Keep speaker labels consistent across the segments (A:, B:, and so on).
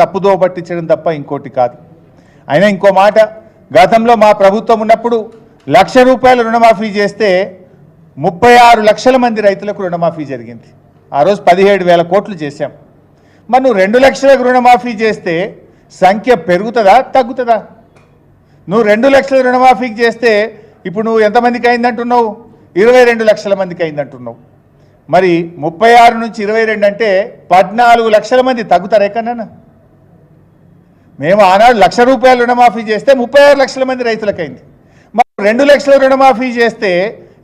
A: తప్పుదో పట్టించడం తప్ప ఇంకోటి కాదు. అయినా ఇంకో మాట గతంలో మా ప్రభుత్వం ఉన్నప్పుడు లక్ష రూపాయల రుణమాఫీ చేస్తే ముప్పై ఆరు లక్షల మంది రైతులకు రుణమాఫీ జరిగింది. ఆ రోజు పదిహేడు వేల కోట్లు చేశాం. మరి నువ్వు రెండు లక్షలకు రుణమాఫీ చేస్తే సంఖ్య పెరుగుతుందా తగ్గుతుందా? నువ్వు రెండు లక్షల రుణమాఫీకి చేస్తే ఇప్పుడు నువ్వు ఎంతమందికి అయిందంటున్నావు? ఇరవై రెండు లక్షల మందికి అయిందంటున్నావు. మరి ముప్పై ఆరు నుంచి ఇరవై రెండు అంటే పద్నాలుగు లక్షల మంది తగ్గుతారు ఎక్కడన్నా? మేము ఆనాడు లక్ష రూపాయలు రుణమాఫీ చేస్తే ముప్పై ఆరు లక్షల మంది రైతులకైంది. మాకు రెండు లక్షల రుణమాఫీ చేస్తే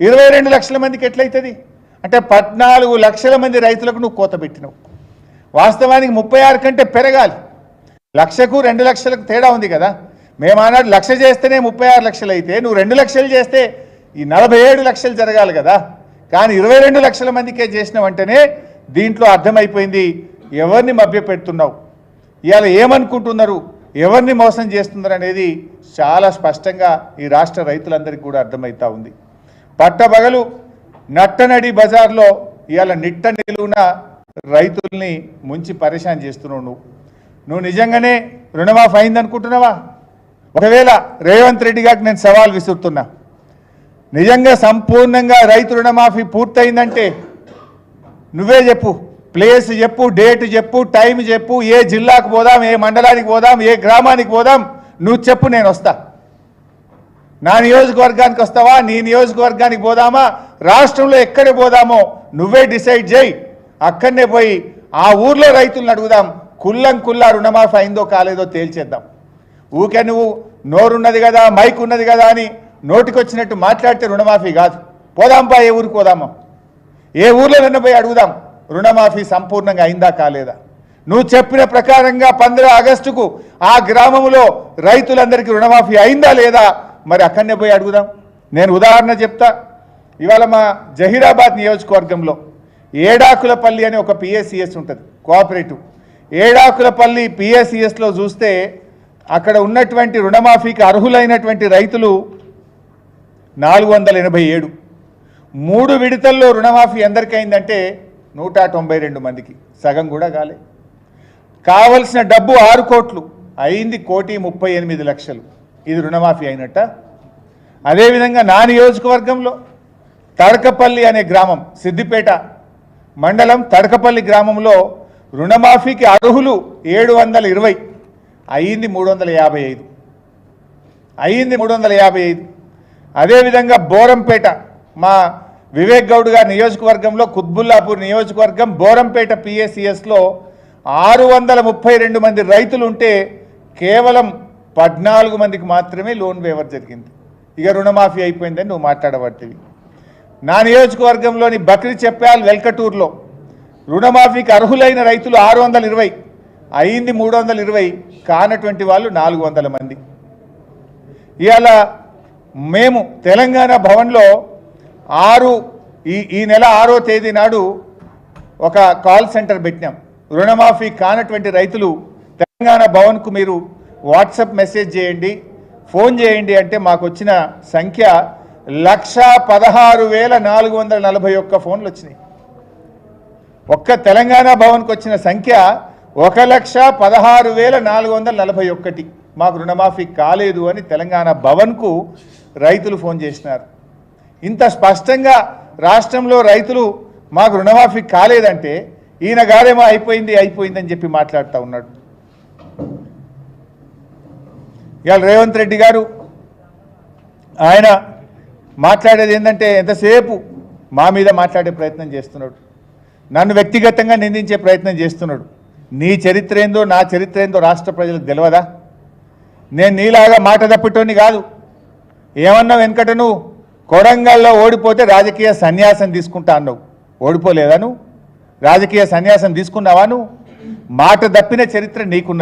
A: ఇరవై రెండు లక్షల మందికి ఎట్లయితుంది? అంటే పద్నాలుగు లక్షల మంది రైతులకు నువ్వు కోత పెట్టినావు. వాస్తవానికి ముప్పై ఆరు కంటే పెరగాలి. లక్షకు రెండు లక్షలకు తేడా ఉంది కదా. మేము ఆనాడు లక్ష చేస్తేనే ముప్పై ఆరు లక్షలు అయితే నువ్వు రెండు లక్షలు చేస్తే ఈ నలభై ఏడు లక్షలు జరగాలి కదా. కానీ ఇరవై రెండు లక్షల మందికే చేసిన వెంటనే దీంట్లో అర్థమైపోయింది. ఎవరిని మభ్యపెడుతున్నావు? ఇవాళ ఏమనుకుంటున్నారు? ఎవరిని మోసం చేస్తున్నారు అనేది చాలా స్పష్టంగా ఈ రాష్ట్ర రైతులందరికీ కూడా అర్థమవుతా ఉంది. పట్టబగలు నట్టనడి బజార్లో ఇవాళ నిట్ట నిలువున రైతుల్ని ముంచి పరేషాన్ చేస్తున్నావు నువ్వు. నువ్వు నిజంగానే రుణమాఫీ అయిందనుకుంటున్నావా? ఒకవేళ రేవంత్ రెడ్డి గారికి నేను సవాల్ విసురుతున్నా. నిజంగా సంపూర్ణంగా రైతు రుణమాఫీ పూర్తయిందంటే నువ్వే చెప్పు. ప్లేస్ చెప్పు డేట్ చెప్పు టైం చెప్పు ఏ జిల్లాకు పోదాం ఏ మండలానికి పోదాం ఏ గ్రామానికి పోదాం నువ్వు చెప్పు నేను వస్తా. నా నియోజకవర్గానికి వస్తావా? నీ నియోజకవర్గానికి పోదామా? రాష్ట్రంలో ఎక్కడ పోదామో నువ్వే డిసైడ్ చేయి. అక్కడనే పోయి ఆ ఊర్లో రైతులను అడుగుదాం. కుల్లం కుల్లా రుణమాఫీ అయిందో కాలేదో తేల్చేద్దాం. ఊకే నువ్వు నోరున్నది కదా మైక్ ఉన్నది కదా అని నోటికొచ్చినట్టు మాట్లాడితే రుణమాఫీ కాదు. పోదాంపా ఏ ఊరికి పోదామా? ఏ ఊర్లో పోయి అడుగుదాం? రుణమాఫీ సంపూర్ణంగా అయిందా కాలేదా? నువ్వు చెప్పిన ప్రకారంగా పంద్ర ఆగస్టుకు ఆ గ్రామంలో రైతులందరికీ రుణమాఫీ అయిందా లేదా? మరి అక్కడనే పోయి అడుగుదాం. నేను ఉదాహరణ చెప్తా. ఇవాళ మా జహీరాబాద్ నియోజకవర్గంలో ఏడాకులపల్లి అని ఒక పిఎస్సిఎస్ ఉంటుంది కోఆపరేటివ్. ఏడాకులపల్లి పిఎస్సిఎస్లో చూస్తే అక్కడ ఉన్నటువంటి రుణమాఫీకి అర్హులైనటువంటి రైతులు నాలుగు వందల ఎనభై ఏడు. మూడు విడతల్లో రుణమాఫీ ఎందరికైందంటే నూట తొంభై రెండు మందికి. సగం కూడా కాలే. కావలసిన డబ్బు ఆరు కోట్లు. అయింది కోటి ముప్పై ఎనిమిది లక్షలు. ఇది రుణమాఫీ అయినట్ట? అదేవిధంగా నా నియోజకవర్గంలో తడకపల్లి అనే గ్రామం సిద్దిపేట మండలం తడకపల్లి గ్రామంలో రుణమాఫీకి అర్హులు ఏడు వందల ఇరవై. అయ్యింది మూడు వందల యాభై ఐదు. అయ్యింది మూడు వందల యాభై ఐదు. అదేవిధంగా బోరంపేట మా వివేక్ గౌడ్ గారి నియోజకవర్గంలో కుత్బుల్లాపూర్ నియోజకవర్గం బోరంపేట పిఎస్సిఎస్లో ఆరు వందల ముప్పై రెండు మంది రైతులు ఉంటే కేవలం పద్నాలుగు మందికి మాత్రమే లోన్ వేవర్ జరిగింది. ఇక రుణమాఫీ అయిపోయిందని నువ్వు మాట్లాడబట్టివి. నా నియోజకవర్గంలోని బక్రీ చెప్పాల్ వెల్కటూరులో రుణమాఫీకి అర్హులైన రైతులు ఆరు వందల ఇరవై అయింది మూడు వందల ఇరవై కానటువంటి వాళ్ళు నాలుగు వందల మంది. ఇవాళ మేము తెలంగాణ భవన్లో ఆరు ఈ ఈ నెల ఆరో తేదీ నాడు ఒక కాల్ సెంటర్ పెట్టినాం. రుణమాఫీ కానటువంటి రైతులు తెలంగాణ భవన్కు మీరు వాట్సాప్ మెసేజ్ చేయండి ఫోన్ చేయండి అంటే మాకు వచ్చిన సంఖ్య లక్ష పదహారు వేల నాలుగు వందల నలభై ఒక్క ఫోన్లు వచ్చినాయి. ఒక్క తెలంగాణ భవన్కి వచ్చిన సంఖ్య ఒక లక్ష పదహారు వేల నాలుగు వందల నలభై ఒక్కటి. మాకు రుణమాఫీ కాలేదు అని తెలంగాణ భవన్కు రైతులు ఫోన్ చేసినారు. ఇంత స్పష్టంగా రాష్ట్రంలో రైతులు మాకు రుణమాఫీ కాలేదంటే ఈయన గారేమో అయిపోయింది అయిపోయిందని చెప్పి మాట్లాడుతూ ఉన్నాడు. ఇవాళ రేవంత్ రెడ్డి గారు ఆయన మాట్లాడేది ఏంటంటే ఎంతసేపు మా మీద మాట్లాడే ప్రయత్నం చేస్తున్నాడు. నన్ను వ్యక్తిగతంగా నిందించే ప్రయత్నం చేస్తున్నాడు. నీ చరిత్ర ఏందో నా చరిత్ర ఏందో రాష్ట్ర ప్రజలకు తెలియదా నేను నీలాగా మాట తప్పిటోని కాదు. ఏమన్నా వెనకట నువ్వు కొడంగల్లో ఓడిపోతే రాజకీయ సన్యాసం తీసుకుంటా అన్నావు. ఓడిపోలేదా నువ్వు? రాజకీయ సన్యాసం తీసుకున్నావా నువ్వు? మాట తప్పిన చరిత్ర నీకున్న